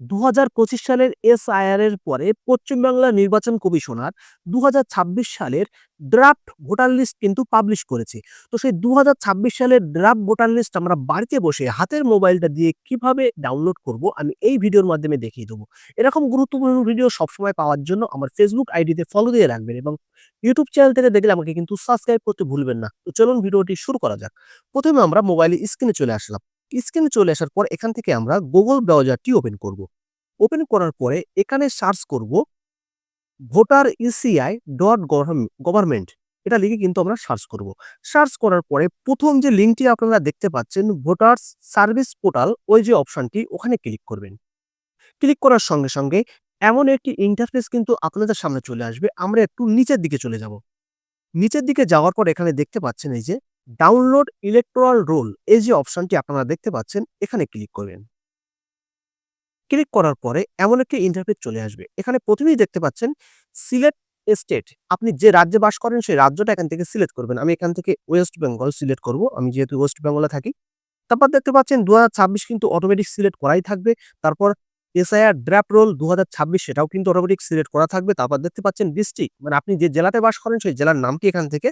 দু হাজার পঁচিশ সালের এসআইআর এর পরে পশ্চিমবাংলা নির্বাচন কমিশনার দু হাজার ছাব্বিশ সালের ড্রাফট ভোটার লিস্ট কিন্তু পাবলিশ করেছে। তো সেই দুহাজার ছাব্বিশ সালের ড্রাফট ভোটার লিস্ট আমরা বাড়িতে বসে হাতের মোবাইলটা দিয়ে কীভাবে ডাউনলোড করব আমি এই ভিডিওর মাধ্যমে দেখিয়ে দেবো। এরকম গুরুত্বপূর্ণ ভিডিও সবসময় পাওয়ার জন্য আমার ফেসবুক আইডিতে ফলো দিয়ে রাখবেন এবং ইউটিউব চ্যানেল থেকে দেখলে আমাকে কিন্তু সাবস্ক্রাইব করতে ভুলবেন না। তো চলুন ভিডিওটি শুরু করা যাক। প্রথমে আমরা মোবাইলে স্ক্রিনে চলে আসলাম। স্ক্রিনে চলে আসার পর এখান থেকে আমরা গুগল ব্রাউজারটি ওপেন করব। ওপেন করার পরে এখানে সার্চ করব ভোটার ইসিআই ডট গভর্নমেন্ট এটা লিখে কিন্তু আমরা সার্চ করব। সার্চ করার পরে প্রথম যে লিঙ্কটি আপনারা দেখতে পাচ্ছেন ভোটার সার্ভিস পোর্টাল ওই যে অপশনটি ওখানে ক্লিক করবেন। ক্লিক করার সঙ্গে সঙ্গে এমন একটি ইন্টারফেস কিন্তু আপনাদের সামনে চলে আসবে। আমরা একটু নিচের দিকে চলে যাব। নিচের দিকে যাওয়ার পর এখানে দেখতে পাচ্ছেন এই যে ডাউনলোড ইলেকট্রাল রোল এই যে অপশনটি আপনারা দেখতে পাচ্ছেন, এখানে ক্লিক করবেন। ক্লিক করার পরে এমন একটি ইন্টারফেস চলে আসবে। এখানে প্রথমেই দেখতে পাচ্ছেন সিলেক্ট স্টেট আপনি যে রাজ্যে বাস করেন, সেই রাজ্যটা এখান থেকে সিলেক্ট করবেন। আমি এখান থেকে ওয়েস্ট বেঙ্গল সিলেক্ট করব। আমি যেহেতু ওয়েস্ট বেঙ্গলে থাকি। তারপর দেখতে পাচ্ছেন দু হাজার ছাব্বিশ কিন্তু অটোমেটিক সিলেক্ট করাই থাকবে। তারপর এসআইআর ড্রাফট রোল দু হাজার ছাব্বিশ, সেটাও কিন্তু অটোমেটিক সিলেক্ট করা থাকবে। তারপর দেখতে পাচ্ছেন ডিস্ট্রিক্ট মানে আপনি যে জেলাতে বাস করেন, সেই জেলার নামটি এখান থেকে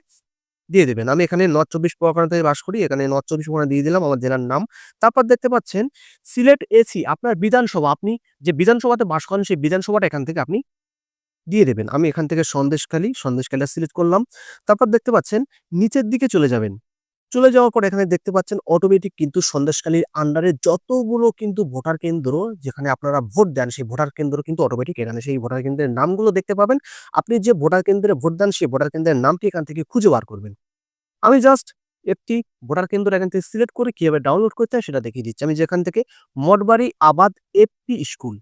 দিয়ে দেবেন। আমি এখানে নর্থ চব্বিশ পরগনা থেকে বাস করি, এখানে নর্থ চব্বিশ পরগনা দিয়ে দিলাম আমার জেলার নাম। তারপর দেখতে পাচ্ছেন, সিলেট এসি আপনার বিধানসভা, আপনি যে বিধানসভাতে বাস করেন, সেই বিধানসভাটা এখান থেকে আপনি দিয়ে দেবেন। আমি এখান থেকে সন্দেশখালী, সন্দেশখালীটা সিলেক্ট করলাম। তারপর দেখতে পাচ্ছেন, নিচের দিকে চলে যাবেন। চলে যাওয়ার পর এখানে দেখতে পাচ্ছেন অটোমেটিক কিন্তু সন্দেশকালীর আন্ডারে যতগুলো কিন্তু ভোটার কেন্দ্র যেখানে আপনারা ভোট দেন, সেই ভোটার কেন্দ্র কিন্তু অটোমেটিক এখানে সেই ভোটার কেন্দ্রের নামগুলো দেখতে পাবেন। আপনি যে ভোটার কেন্দ্রে ভোট দেন, সেই ভোটার কেন্দ্রের নামটি এখান থেকে খুঁজে বার করবেন। আমি জাস্ট একটি ভোটার কেন্দ্র এখান থেকে সিলেক্ট করে কীভাবে ডাউনলোড করতে হয় সেটা দেখিয়ে দিচ্ছি। আমি যেখান থেকে মঠবাড়ি আবাদ এফপি স্কুল,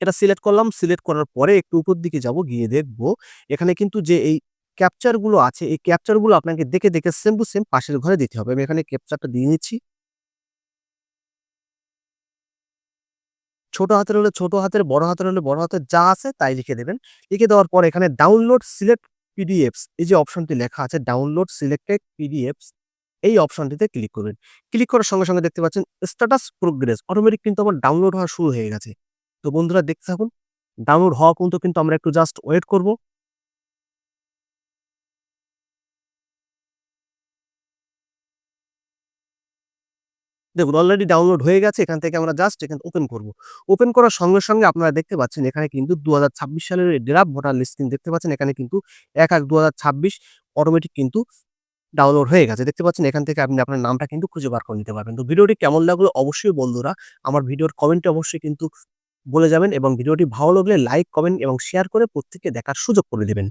এটা সিলেক্ট করলাম। সিলেক্ট করার পরে একটু উপর দিকে যাব, গিয়ে দেখব। এখানে কিন্তু যে এই ক্যাপচারগুলো আছে, এই ক্যাপচারগুলো আপনাকে দেখে দেখে সেম টু সেম পাশের ঘরে দিতে হবে। আমি এখানে ক্যাপচারটা দিয়ে নিচ্ছি। ছোট হাতের হলে ছোট হাতের, বড় হাতের হলে বড় হাতের, যা আছে তাই লিখে দেবেন। লিখে দেওয়ার পর এখানে ডাউনলোড সিলেক্ট পিডিএফস এই যে অপশনটি লেখা আছে ডাউনলোড সিলেক্টেড পিডিএফস এই অপশনটিতে ক্লিক করবেন। ক্লিক করার সঙ্গে সঙ্গে দেখতে পাচ্ছেন স্ট্যাটাস প্রোগ্রেস অটোমেটিক কিন্তু আমার ডাউনলোড হওয়া শুরু হয়ে গেছে। তো বন্ধুরা দেখতে থাকুন ডাউনলোড হওয়া পর্যন্ত কিন্তু আমরা একটু জাস্ট ওয়েট করব। দেখুন অলরেডি ডাউনলোড হয়ে গেছে, এখান থেকে আমরা জাস্ট এখানে ওপেন করব। ওপেন করার সঙ্গে সঙ্গে আপনারা দেখতে পাচ্ছেন, এখানে কিন্তু দু হাজার ছাব্বিশ সালের ড্রাফট ভোটার লিস্টিং দেখতে পাচ্ছেন, এখানে কিন্তু এক এক দু অটোমেটিক কিন্তু ডাউনলোড হয়ে গেছে। দেখতে পাচ্ছেন, এখান থেকে আপনি আপনার নামটা কিন্তু খুঁজে বার করে নিতে পারবেন। তো ভিডিওটি কেমন লাগল অবশ্যই বন্ধুরা, আমার ভিডিওর কমেন্টে অবশ্যই কিন্তু বলে যাবেন এবং ভিডিওটি ভালো লাগলে লাইক কমেন্ট এবং শেয়ার করে প্রত্যেককে দেখার সুযোগ করে দেবেন।